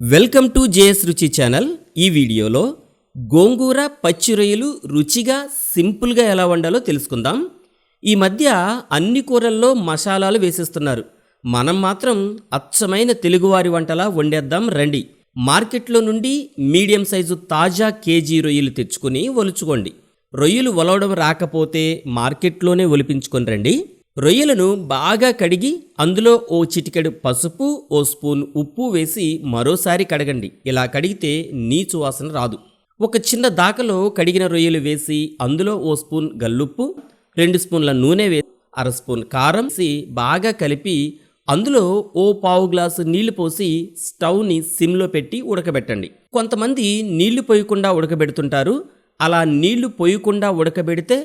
Welcome to JS Ruchi channel. ఈ వీడియోలో గోంగూర పచ్చి రొయ్యలు రుచిగా సింపుల్గా ఎలా వండాలో తెలుసుకుందాం. ఈ మధ్య అన్ని కూరల్లో మసాలాలు వేసేస్తున్నారు. మనం మాత్రం అచ్చమైన తెలుగువారి వంటలా వండేద్దాం రండి. మార్కెట్లో నుండి మీడియం సైజు తాజా కేజీ రొయ్యలు తెచ్చుకుని ఒలుచుకోండి. రొయ్యలు ఒలవడం రాకపోతే మార్కెట్లోనే ఒలిపించుకొని రండి. రొయ్యలను బాగా కడిగి అందులో ఓ చిటికెడు పసుపు ఓ స్పూన్ ఉప్పు వేసి మరోసారి కడగండి. ఇలా కడిగితే నీచు వాసన రాదు. ఒక చిన్న దాకలో కడిగిన రొయ్యలు వేసి అందులో ఓ స్పూన్ గల్లుప్పు రెండు స్పూన్ల నూనె వేసి అర స్పూన్ కారం వేసి బాగా కలిపి అందులో ఓ పావు గ్లాసు నీళ్ళు పోసి స్టవ్ని సిమ్లో పెట్టి ఉడకబెట్టండి. కొంతమంది నీళ్ళు పోయకుండా ఉడకబెడుతుంటారు. అలా నీళ్ళు పోయకుండా ఉడకబెడితే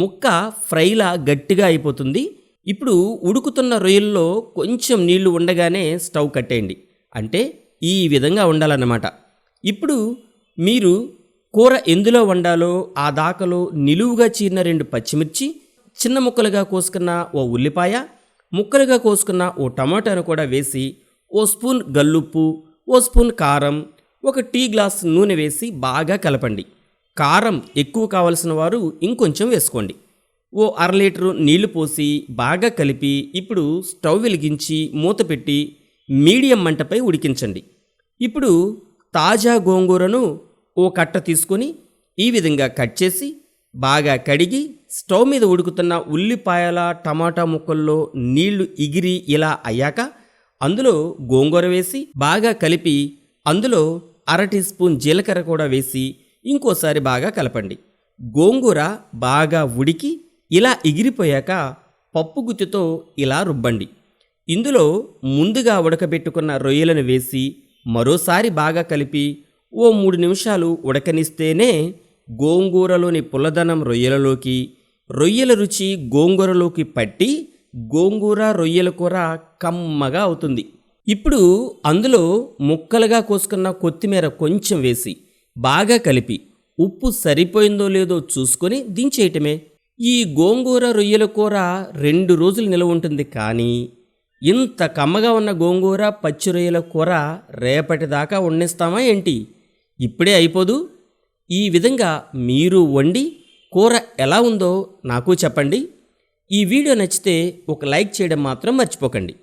ముక్క ఫ్రైలా గట్టిగా అయిపోతుంది. ఇప్పుడు ఉడుకుతున్న రొయ్యల్లో కొంచెం నీళ్ళు ఉండగానే స్టవ్ కట్టేయండి. అంటే ఈ విధంగా ఉండాలన్నమాట ఇప్పుడు మీరు కూర ఎందులో వండాలో ఆ దాకలో నిలువుగా చీరిన రెండు పచ్చిమిర్చి చిన్న ముక్కలుగా కోసుకున్న ఓ ఉల్లిపాయ ముక్కలుగా కోసుకున్న ఓ టమాటాను కూడా వేసి ఓ స్పూన్ గల్లుప్పు ఓ స్పూన్ కారం ఒక టీ గ్లాస్ నూనె వేసి బాగా కలపండి. కారం ఎక్కువ కావలసిన వారు ఇంకొంచెం వేసుకోండి. ఓ అర లీటరు నీళ్ళు పోసి బాగా కలిపి ఇప్పుడు స్టవ్ వెలిగించి మూత పెట్టి మీడియం మంటపై ఉడికించండి. ఇప్పుడు తాజా గోంగూరను ఓ కట్ట తీసుకొని ఈ విధంగా కట్ చేసి బాగా కడిగి స్టవ్ మీద ఉడుకుతున్న ఉల్లిపాయల టమాటా ముక్కల్లో నీళ్ళు ఇగిరి ఇలా అయ్యాక అందులో గోంగూర వేసి బాగా కలిపి అందులో అర టీ స్పూన్ జీలకర్ర కూడా వేసి ఇంకోసారి బాగా కలపండి. గోంగూర బాగా ఉడికి ఇలా ఎగిరిపోయాక పప్పు గుత్తితో ఇలా రుబ్బండి. ఇందులో ముందుగా ఉడకబెట్టుకున్న రొయ్యలను వేసి మరోసారి బాగా కలిపి ఓ మూడు నిమిషాలు ఉడకనిస్తేనే గోంగూరలోని పుల్లదనం రొయ్యలలోకి రొయ్యల రుచి గోంగూరలోకి పట్టి గోంగూర రొయ్యల కూర కమ్మగా అవుతుంది. ఇప్పుడు అందులో ముక్కలుగా కోసుకున్న కొత్తిమీర కొంచెం వేసి బాగా కలిపి ఉప్పు సరిపోయిందో లేదో చూసుకొని దించేయటమే. ఈ గోంగూర రొయ్యల కూర రెండు రోజులు నిలవ ఉంటుంది కానీ ఇంత కమ్మగా ఉన్న గోంగూర పచ్చి రొయ్యల కూర రేపటిదాకా వండిస్తామా ఏంటి? ఇప్పుడే అయిపోదు. ఈ విధంగా మీరు వండి కూర ఎలా ఉందో నాకు చెప్పండి. ఈ వీడియో నచ్చితే ఒక లైక్ చేయడం మాత్రం మర్చిపోకండి.